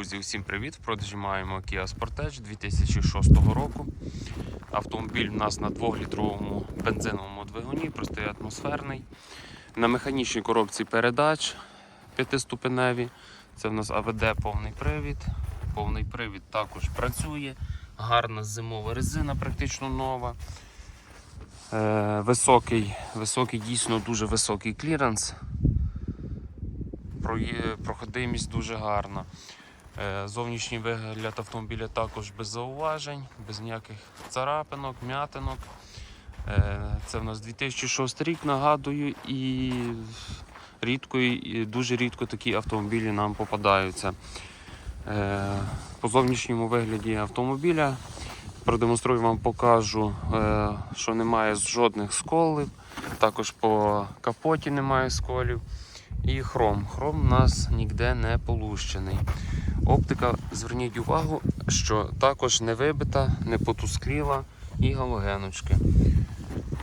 Друзі, усім привіт! В продажі маємо Kia Sportage 2006 року. Автомобіль у нас на 2-літровому бензиновому двигуні, простий атмосферний. На механічній коробці передач п'ятиступеневі. Це в нас АВД повний привід. Повний привід також працює. Гарна зимова резина, практично нова. Е, високий, високий, дійсно дуже високий кліренс. Проходимість дуже гарна. Е, Зовнішній вигляд автомобіля також без зауважень, без ніяких царапинок, м'ятинок. Е, Це в нас 2006 рік, нагадую, і рідко, і дуже рідко такі автомобілі нам попадаються. Е, По зовнішньому вигляді автомобіля продемонструю вам, покажу, що немає жодних сколів. Також по капоті немає сколів. І хром. Хром у нас ніде не полущений. Оптика, зверніть увагу, що також не вибита, не потускліла і галогеночки.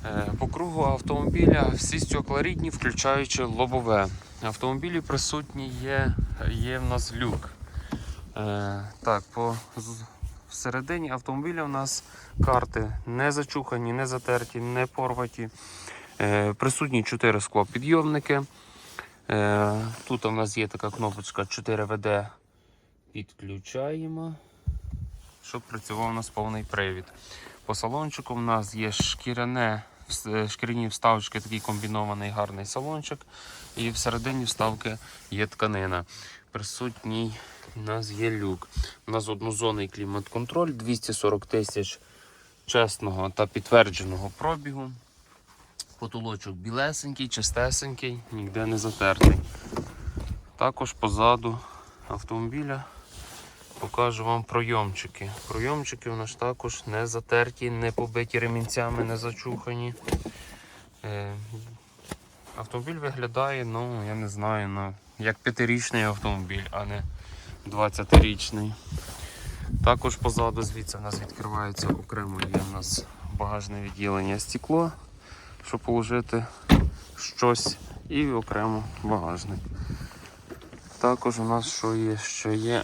Е, По кругу автомобіля всі стекла рідні, включаючи лобове. В автомобілі присутній є, є в нас люк. Е, Так, по всередині автомобіля у нас карти не зачухані, не затерті, не порваті. Е, Присутні 4 склопідйомники. Е, Тут у нас є така кнопочка 4WD. Підключаємо, щоб працював у нас повний привід. По салончику у нас є шкіряне, шкіряні вставочки, такий комбінований гарний салончик. І всередині вставки є тканина. Присутній у нас є люк. У нас однозонний клімат-контроль, 240 тисяч чесного та підтвердженого пробігу. Потолочок білесенький, чистесенький, ніде не затертий. Також позаду автомобіля покажу вам пройомчики. Пройомчики у нас також не затерті, не побиті ремінцями, не зачухані. Е, автомобіль виглядає, ну, я не знаю, ну, як п'ятирічний автомобіль, а не 20-річний. Також позаду звідси у нас відкривається окремо є у нас багажне відділення стекло щоб положити щось і окремо багажник. Також у нас що є, що є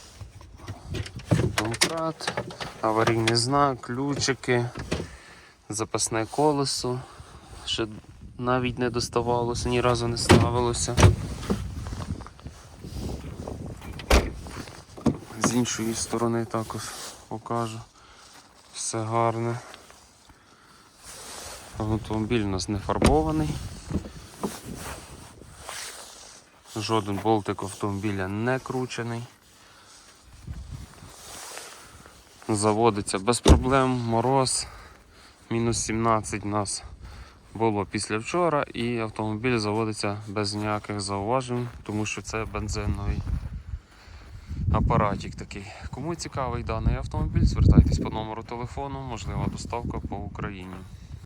домкрат, аварійний знак, ключики, запасне колесо. Ще навіть не доставалося, ні разу не ставилося. З іншої сторони також покажу. Все гарне. Автомобіль у нас не фарбований. Жоден болтик автомобіля не кручений. Заводиться без проблем, мороз. Мінус 17 у нас було після вчора і автомобіль заводиться без ніяких зауважень, тому що це бензиновий апаратик такий. Кому цікавий даний автомобіль, звертайтесь по номеру телефону, можлива доставка по Україні.